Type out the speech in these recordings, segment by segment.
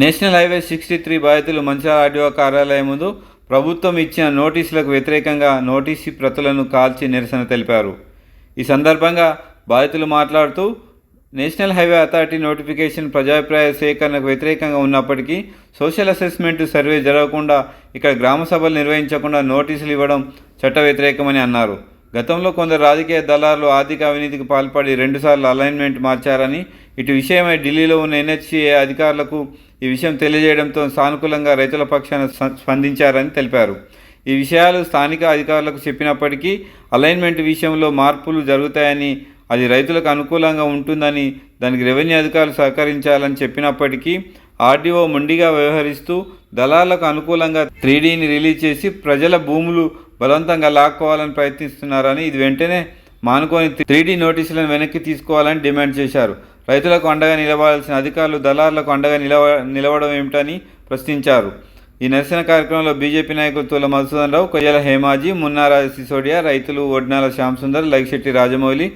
National highway sixty three బాధితులు Mancherial RDO కార్యాలయం ముందు ప్రభుత్వం ఇచ్చిన నోటీసులకు వ్యతిరేకంగా నోటీసు ప్రతులను కాల్చి నిరసన తెలిపారు. ఈ సందర్భంగా బాధితులు మాట్లాడుతూ నేషనల్ హైవే అథారిటీ నోటిఫికేషన్ ప్రజాభిప్రాయ సేకరణకు వ్యతిరేకంగా ఉన్నప్పటికీ సోషల్ అసెస్మెంట్ సర్వే జరగకుండా ఇక్కడ గ్రామ సభలు నిర్వహించకుండా నోటీసులు ఇవ్వడం చట్ట వ్యతిరేకమని అన్నారు. గతంలో కొందరు రాజకీయ దళారులు ఆర్థిక అవినీతికి పాల్పడి రెండుసార్లు అలైన్మెంట్ మార్చారని ఇటు విషయమై ఢిల్లీలో ఉన్న ఎన్హెచ్సిఏ అధికారులకు ఈ విషయం తెలియజేయడంతో సానుకూలంగా రైతుల పక్షాన స్ప- స్పందించారని తెలిపారు. ఈ విషయాలు స్థానిక అధికారులకు చెప్పినప్పటికీ అలైన్మెంట్ విషయంలో మార్పులు జరుగుతాయని అది రైతులకు అనుకూలంగా ఉంటుందని దానికి రెవెన్యూ అధికారులు సహకరించాలని చెప్పినప్పటికీ ఆర్డీఓ మొండిగా వ్యవహరిస్తూ దళాలకు అనుకూలంగా త్రీడీని రిలీజ్ చేసి ప్రజల భూములు బలవంతంగా లాక్కోవాలని ప్రయత్నిస్తున్నారని ఇది వెంటనే మానుకొని త్రీడీ నోటీసులను వెనక్కి తీసుకోవాలని డిమాండ్ చేశారు. రైతులకు అండగా నిలవాల్సిన అధికారులు దళారులకు అండగా నిలవ నిలవడం ఏమిటని ప్రశ్నించారు. ఈ నిరసన కార్యక్రమంలో బీజేపీ నాయకులు తుల మధుసూదన్ రావు కొయ్యల హేమాజీ మున్నారా సిసోడియా రైతులు ఒడ్నాల శ్యాంసుందర్ లైశెట్టి రాజమౌళి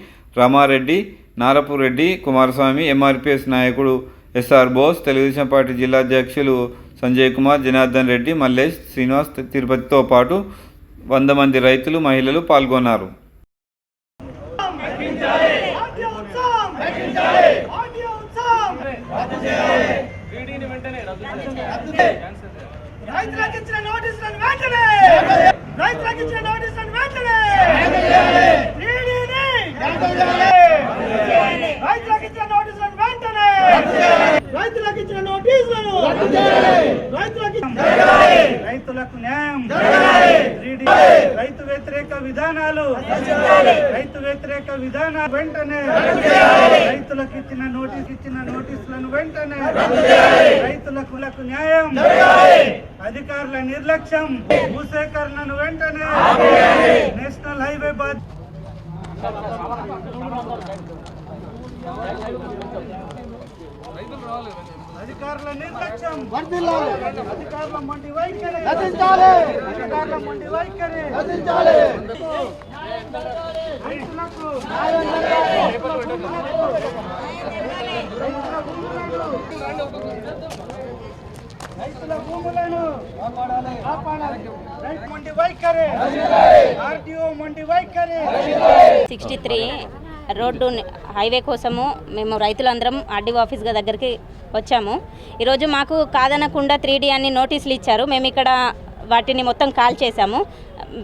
రమారెడ్డి నారపూర్ రెడ్డి కుమారస్వామి ఎంఆర్పిఎస్ నాయకుడు ఎస్ఆర్ బోస్ తెలుగుదేశం పార్టీ జిల్లా అధ్యక్షులు సంజయ్ కుమార్ జనార్దన్ రెడ్డి మల్లేష్ శ్రీనివాస్ తిరుపతితో పాటు వంద మంది రైతులు మహిళలు పాల్గొన్నారు. ఉత్సవం రైతులకు ఇచ్చిన నోటీసులను వెంటనే! రైతులకు ఇచ్చిన నోటీసులను వెంటనే! టీడీని రైతులకు ఇచ్చిన నోటీసులను వెంటనే! రైతులకు ఇచ్చిన నోటీసులను రైతులకు రైతులకు న్యాయం. రైతు వ్యతిరేక విధానాలు. రైతు వ్యతిరేక విధానాలు వెంటనే. రైతులకు ఇచ్చిన నోటీస్ ఇచ్చిన నోటీసులను వెంటనే. రైతులకు లకు న్యాయం. అధికారుల నిర్లక్ష్యం. భూసేకరణను వెంటనే. నేషనల్ హైవే బాధ అధికారుల నిర్లక్ష్యం అధికారుల మండి వైఖరి. అధికారుల మండి వైఖరి. రైతులకు. రైతుల భూములను రైతుల భూములను కాపాడాలి. రైతు మండి వైఖరి. ఆర్టీఓ మండి వైఖరి. సిక్స్టీ త్రీ రోడ్డు హైవే కోసము మేము రైతులందరం ఆర్డీఓ ఆఫీస్ దగ్గరికి వచ్చాము. ఈరోజు మాకు కాదనకుండా త్రీ అని నోటీసులు ఇచ్చారు. మేము ఇక్కడ వాటిని మొత్తం కాల్ చేశాము.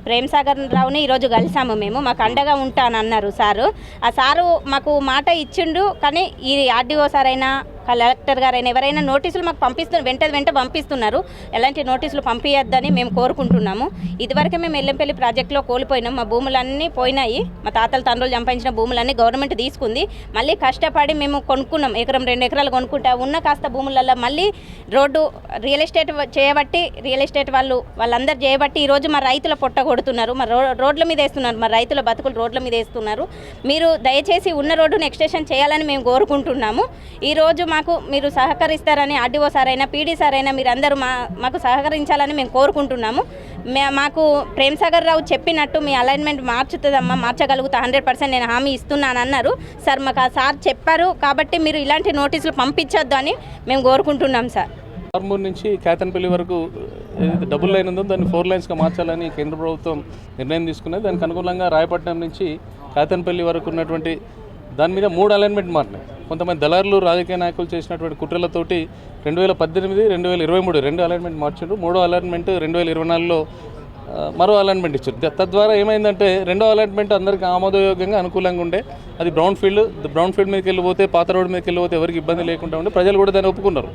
ప్రేమ్ సాగర్ రావుని ఈరోజు కలిసాము మేము. మాకు అండగా ఉంటానన్నారు సారు. ఆ సారు మాకు మాట ఇచ్చిండు కానీ ఈ ఆర్డీఓ సార్ అయినా కలెక్టర్ గారైనా ఎవరైనా నోటీసులు మాకు పంపిస్తున్నారు వెంట వెంట పంపిస్తున్నారు. ఎలాంటి నోటీసులు పంపించద్దని మేము కోరుకుంటున్నాము. ఇదివరకే మేము ఎల్లంపల్లి ప్రాజెక్టులో కోల్పోయినాం. మా భూములన్నీ పోయినాయి. మా తాతల తండ్రులు సంపాదించిన భూములన్నీ గవర్నమెంట్ తీసుకుంది. మళ్ళీ కష్టపడి మేము కొనుక్కున్నాం. ఎకరం రెండు ఎకరాలు కొనుక్కుంటా ఉన్న కాస్త భూములలో మళ్ళీ రోడ్డు రియల్ ఎస్టేట్ చేయబట్టి రియల్ ఎస్టేట్ వాళ్ళు వాళ్ళందరూ చేయబట్టి ఈరోజు మా రైతుల పొట్ట కొడుతున్నారు. మా రో రోడ్ల మీద వేస్తున్నారు. మా రైతుల బతుకులు రోడ్ల మీద వేస్తున్నారు. మీరు దయచేసి ఉన్న రోడ్డును ఎక్స్టెన్షన్ చేయాలని మేము కోరుకుంటున్నాము. ఈరోజు మా మాకు మీరు సహకరిస్తారని ఆర్డీఓ సార్ అయినా పీడీ సార్ అయినా మీరు అందరూ మా మాకు సహకరించాలని మేము కోరుకుంటున్నాము. మే- మాకు ప్రేమ్ సాగర్ రావు చెప్పినట్టు మీ అలైన్మెంట్ మార్చుతుందమ్మా మార్చగలుగుతా హండ్రెడ్ పర్సెంట్ నేను హామీ ఇస్తున్నాను అన్నారు. సార్ మాకు ఆ సార్ చెప్పారు కాబట్టి మీరు ఇలాంటి నోటీసులు పంపించొద్దు అని మేము కోరుకుంటున్నాం సార్. ఆర్మూర్ నుంచి కేతన్పల్లి వరకు ఏదైతే డబుల్ లైన్ ఉందో దాన్ని ఫోర్ లైన్స్గా మార్చాలని కేంద్ర ప్రభుత్వం నిర్ణయం తీసుకున్నది. దానికి అనుకూలంగా రాయపట్నం నుంచి కేతన్పల్లి వరకు ఉన్నటువంటి దాని మీద మూడు అలైన్మెంట్ మారినాయి. కొంతమంది దళారులు రాజకీయ నాయకులు చేసినటువంటి కుట్రలతోటి రెండు వేల పద్దెనిమిది రెండు వేల ఇరవై మూడు రెండు అలైన్మెంట్ మార్చారు. మూడో అలైన్మెంట్ రెండు వేల ఇరవై నాలుగులో మరో అలైన్మెంట్ ఇచ్చారు. తద్వారా ఏమైందంటే రెండో అలైన్మెంట్ అందరికీ ఆమోదయోగ్యంగా అనుకూలంగా ఉండే అది బ్రౌన్ ఫీల్డ్ బ్రౌన్ ఫీల్డ్ మీదకి వెళ్ళిపోతే పాత రోడ్డు మీదకి వెళ్ళిపోతే ఎవరికి ఇబ్బంది లేకుండా ఉండే ప్రజలు కూడా దాన్ని ఒప్పుకున్నారు.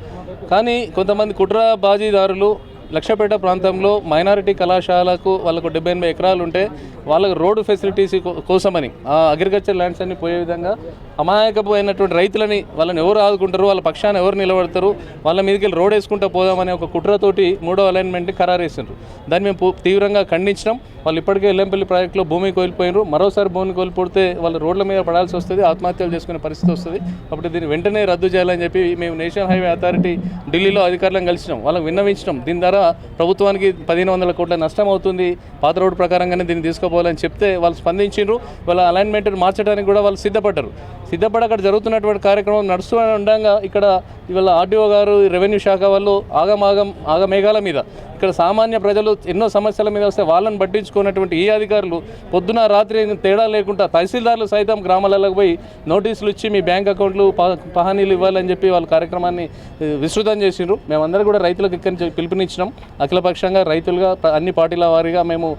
కానీ కొంతమంది కుట్ర బాజీదారులు లక్షపేట ప్రాంతంలో మైనారిటీ కళాశాలకు వాళ్ళకు డెబ్బై ఎనభై ఎకరాలు ఉంటే వాళ్ళకు రోడ్డు ఫెసిలిటీస్ కో- కోసమని ఆ అగ్రికల్చర్ ల్యాండ్స్ అన్ని పోయే విధంగా అమాయకపోయినటువంటి రైతులని వాళ్ళని ఎవరు ఆదుకుంటారు వాళ్ళ పక్షాన ఎవరు నిలబడతారు వాళ్ళ మీదకి వెళ్ళి రోడ్ వేసుకుంటూ పోదామనే ఒక కుట్రతోటి మూడో అలైన్మెంట్ ఖరారు చేసిండ్రు దాన్ని మేము తీవ్రంగా ఖండించడం వాళ్ళు ఇప్పటికే ఎల్లంపల్లి ప్రాజెక్టులో భూమి కోల్పోయినారు. మరోసారి భూమిని కోల్పోతే వాళ్ళు రోడ్ల మీద పడాల్సి వస్తుంది ఆత్మహత్యలు చేసుకునే పరిస్థితి వస్తుంది. అప్పుడు దీన్ని వెంటనే రద్దు చేయాలని చెప్పి మేము నేషనల్ హైవే అథారిటీ ఢిల్లీలో అధికారులను కలిసినాం. వాళ్ళకి విన్నవించడం దీని ద్వారా ప్రభుత్వానికి పదిహేను వందల కోట్ల నష్టం అవుతుంది. పాత రోడ్డు ప్రకారంగానే దీన్ని తీసుకోపోవాలని చెప్తే వాళ్ళు స్పందించారు వాళ్ళ అలైన్మెంట్ మార్చడానికి కూడా వాళ్ళు సిద్ధపడ్డారు. సిద్ధపడి అక్కడ జరుగుతున్నటువంటి కార్యక్రమం నడుస్తూ ఉండగా ఇక్కడ ఇవాళ ఆర్డీఓ గారు రెవెన్యూ శాఖ వాళ్ళు ఆగమాగం ఆగమేఘాల మీద ఇక్కడ సామాన్య ప్రజలు ఎన్నో సమస్యల మీద వస్తే వాళ్ళని పట్టించుకున్నటువంటి ఈ అధికారులు పొద్దున రాత్రి తేడా లేకుండా తహసీల్దార్లు సైతం గ్రామాలకు పోయి నోటీసులు ఇచ్చి మీ బ్యాంక్ అకౌంట్లు ప- పహానీలు ఇవ్వాలని చెప్పి వాళ్ళ కార్యక్రమాన్ని విస్తృతం చేసిండ్రు. మేమందరం కూడా రైతులకు ఇక్కడి నుంచి పిలుపునిచ్చినాం. అఖిలపక్షంగా రైతులుగా అన్ని పార్టీల వారీగా మేము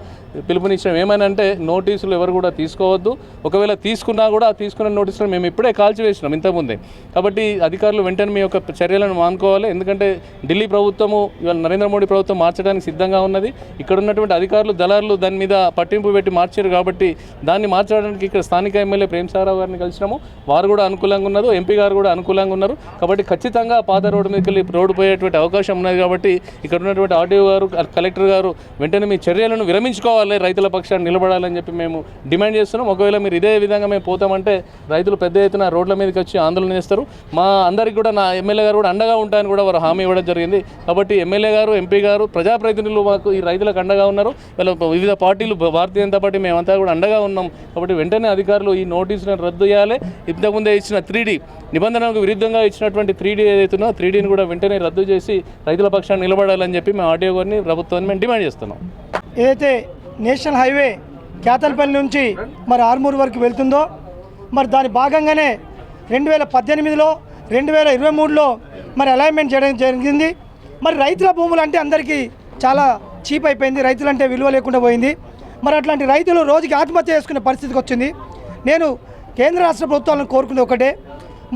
పిలుపునిచ్చినవి ఏమైనా అంటే నోటీసులు ఎవరు కూడా తీసుకోవద్దు. ఒకవేళ తీసుకున్నా కూడా ఆ తీసుకున్న నోటీసులు మేము ఇప్పుడే కాల్చివేసినాం ఇంతకుముందే. కాబట్టి అధికారులు వెంటనే మీ యొక్క చర్యలను మానుకోవాలి. ఎందుకంటే ఢిల్లీ ప్రభుత్వము ఇవాళ నరేంద్ర మోడీ ప్రభుత్వం మార్చడానికి సిద్ధంగా ఉన్నది. ఇక్కడ ఉన్నటువంటి అధికారులు దళారులు దాని మీద పట్టింపు పెట్టి మార్చారు కాబట్టి దాన్ని మార్చడానికి ఇక్కడ స్థానిక ఎమ్మెల్యే ప్రేమసారావు గారిని కలిసినాము. వారు కూడా అనుకూలంగా ఉన్నారు. ఎంపీ గారు కూడా అనుకూలంగా ఉన్నారు. కాబట్టి ఖచ్చితంగా పాత రోడ్డు మీదకి వెళ్ళి రోడ్డు పోయేటువంటి అవకాశం ఉన్నది కాబట్టి ఇక్కడ ఉన్నటువంటి ఆర్డీఓ గారు కలెక్టర్ గారు వెంటనే మీ చర్యలను విరమించుకోవాలి. రైతుల పక్షాన్ని నిలబడాలని చెప్పి మేము డిమాండ్ చేస్తున్నాం. ఒకవేళ మీరు ఇదే విధంగా మేము పోతామంటే రైతులు పెద్ద ఎత్తున రోడ్ల మీదకి వచ్చి ఆందోళన చేస్తారు. మా అందరికి కూడా నా ఎమ్మెల్యే గారు కూడా అండగా ఉంటాయని కూడా వారు హామీ ఇవ్వడం జరిగింది. కాబట్టి ఎమ్మెల్యే గారు ఎంపీ గారు ప్రజాప్రతినిధులు మాకు ఈ రైతులకు అండగా ఉన్నారు. వీళ్ళ వివిధ పార్టీలు భారతీయ జనతా పార్టీ మేమంతా కూడా అండగా ఉన్నాం. కాబట్టి వెంటనే అధికారులు ఈ నోటీసులను రద్దు చేయాలి. ఇంతకుముందే ఇచ్చిన త్రీ నిబంధనలకు విరుద్ధంగా ఇచ్చినటువంటి త్రీ డీ ఏదైతుందో త్రీ డీని కూడా వెంటనే రద్దు చేసి రైతుల పక్షాన్ని నిలబడాలని చెప్పి మేము ఆర్డీఓ గారిని ప్రభుత్వాన్ని మేము డిమాండ్ చేస్తున్నాం. ఏదైతే నేషనల్ హైవే కేతలపల్లి నుంచి మరి ఆర్మూర్ వరకు వెళ్తుందో మరి దాని భాగంగానే రెండు వేల పద్దెనిమిదిలో రెండు వేల ఇరవై మూడులో మరి అలైన్మెంట్ చేయడం జరిగింది. మరి రైతుల భూములు అంటే అందరికీ చాలా చీప్ అయిపోయింది. రైతులంటే విలువ లేకుండా పోయింది. మరి అట్లాంటి రైతులు రోజుకి ఆత్మహత్య చేసుకునే పరిస్థితికి వచ్చింది. నేను కేంద్ర రాష్ట్ర ప్రభుత్వాలను కోరుకునే ఒకటే.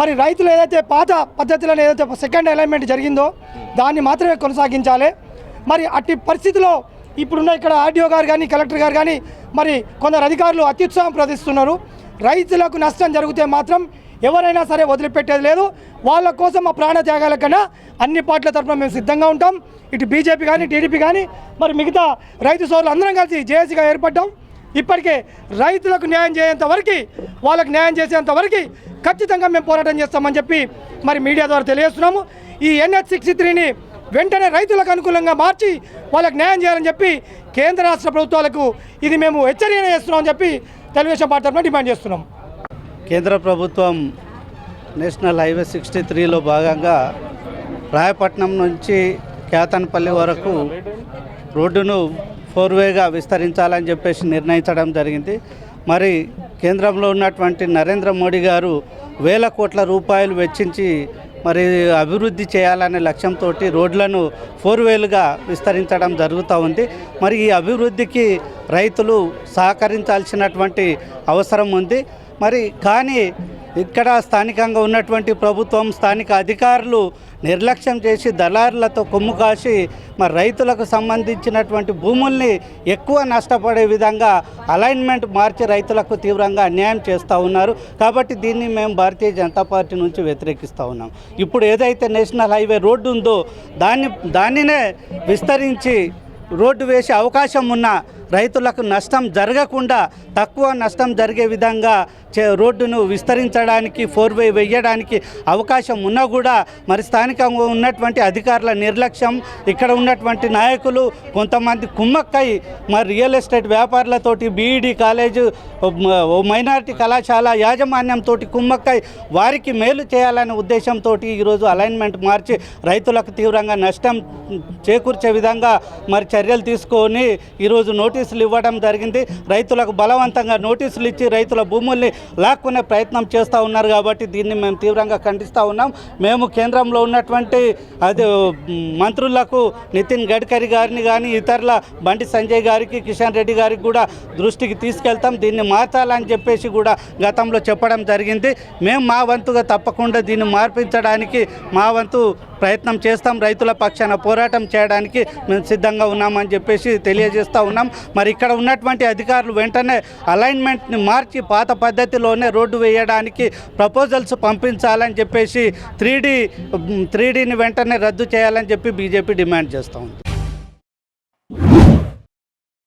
మరి రైతులు ఏదైతే పాత పద్ధతిలో ఏదైతే సెకండ్ అలైన్మెంట్ జరిగిందో దాన్ని మాత్రమే కొనసాగించాలి. మరి అట్టి పరిస్థితిలో ఇప్పుడున్న ఇక్కడ ఆర్డీఓ గారు కానీ కలెక్టర్ గారు కానీ మరి కొందరు అధికారులు అత్యుత్సాహం ప్రదర్శిస్తున్నారు. రైతులకు నష్టం జరిగితే మాత్రం ఎవరైనా సరే వదిలిపెట్టేది లేదు. వాళ్ళ కోసం మా ప్రాణ త్యాగాల కన్నా అన్ని పార్టీల తరఫున మేము సిద్ధంగా ఉంటాం. ఇటు బీజేపీ కానీ టీడీపీ కానీ మరి మిగతా రైతు సోదరులు అందరం కలిసి జేఏసీగా ఏర్పడ్డాం. ఇప్పటికే రైతులకు న్యాయం చేయేంత వరకు వాళ్ళకి న్యాయం చేసేంత వరకు ఖచ్చితంగా మేము పోరాటం చేస్తామని చెప్పి మరి మీడియా ద్వారా తెలియజేస్తున్నాము. ఈ ఎన్హెచ్ సిక్స్టీ త్రీని వెంటనే రైతులకు అనుకూలంగా మార్చి వాళ్ళకి న్యాయం చేయాలని చెప్పి కేంద్ర రాష్ట్ర ప్రభుత్వాలకు ఇది మేము హెచ్చరిక చేస్తున్నామని చెప్పి తెలుగుదేశం పార్టీ తరఫున డిమాండ్ చేస్తున్నాం. కేంద్ర ప్రభుత్వం నేషనల్ హైవే సిక్స్టీ త్రీలో భాగంగా రాయపట్నం నుంచి కేతన్పల్లి వరకు రోడ్డును ఫోర్ వేగా విస్తరించాలని చెప్పేసి నిర్ణయించడం జరిగింది. మరి కేంద్రంలో ఉన్నటువంటి నరేంద్ర మోడీ గారు వేల కోట్ల రూపాయలు వెచ్చించి మరి అభివృద్ధి చేయాలనే లక్ష్యంతో రోడ్లను ఫోర్ వేలుగా విస్తరించడం జరుగుతూ ఉంది. మరి ఈ అభివృద్ధికి రైతులు సహకరించాల్సినటువంటి అవసరం ఉంది. మరి కానీ ఇక్కడ స్థానికంగా ఉన్నటువంటి ప్రభుత్వం స్థానిక అధికారులు నిర్లక్ష్యం చేసి దళారులతో కొమ్ము కాసి మరి రైతులకు సంబంధించినటువంటి భూముల్ని ఎక్కువ నష్టపడే విధంగా అలైన్మెంట్ మార్చి రైతులకు తీవ్రంగా అన్యాయం చేస్తూ ఉన్నారు. కాబట్టి దీన్ని మేము భారతీయ జనతా పార్టీ నుంచి వ్యతిరేకిస్తూ ఉన్నాం. ఇప్పుడు ఏదైతే నేషనల్ హైవే రోడ్డు ఉందో దాన్ని దానినే విస్తరించి రోడ్డు వేసే అవకాశం ఉన్న రైతులకు నష్టం జరగకుండా తక్కువ నష్టం జరిగే విధంగా చే రోడ్డును విస్తరించడానికి ఫోర్ వే వేయడానికి అవకాశం ఉన్నా కూడా మరి స్థానికంగా ఉన్నటువంటి అధికారుల నిర్లక్ష్యం ఇక్కడ ఉన్నటువంటి నాయకులు కొంతమంది కుమ్మక్కై మరి రియల్ ఎస్టేట్ వ్యాపారులతోటి బీఈడి కాలేజు మైనారిటీ కళాశాల యాజమాన్యంతో కుమ్మక్కై వారికి మేలు చేయాలనే ఉద్దేశంతో ఈరోజు అలైన్మెంట్ మార్చి రైతులకు తీవ్రంగా నష్టం చేకూర్చే విధంగా మరి చర్యలు తీసుకొని ఈరోజు నోటీసులు ఇవ్వడం జరిగింది. రైతులకు బలవంతంగా నోటీసులు ఇచ్చి రైతుల భూముల్ని లాక్కునే ప్రయత్నం చేస్తూ ఉన్నారు కాబట్టి దీన్ని మేము తీవ్రంగా ఖండిస్తూ ఉన్నాం. మేము కేంద్రంలో ఉన్నటువంటి అది మంత్రులకు నితిన్ గడ్కరీ గారిని కానీ ఇతరుల బండి సంజయ్ గారికి కిషన్ రెడ్డి గారికి కూడా దృష్టికి తీసుకెళ్తాం. దీన్ని మార్చాలని చెప్పేసి కూడా గతంలో చెప్పడం జరిగింది. మేము మా వంతుగా తప్పకుండా దీన్ని మార్పించడానికి మా వంతు ప్రయత్నం చేస్తాం. రైతుల పక్షాన పోరాటం చేయడానికి మేము సిద్ధంగా ఉన్నామని చెప్పేసి తెలియజేస్తూ ఉన్నాం. మరి ఇక్కడ ఉన్నటువంటి అధికారులు వెంటనే అలైన్మెంట్ని మార్చి పాత పద్ధతిలోనే రోడ్డు వేయడానికి ప్రపోజల్స్ పంపించాలని చెప్పేసి త్రీ డీ త్రీ వెంటనే రద్దు చేయాలని చెప్పి బీజేపీ డిమాండ్ చేస్తూ ఉంది.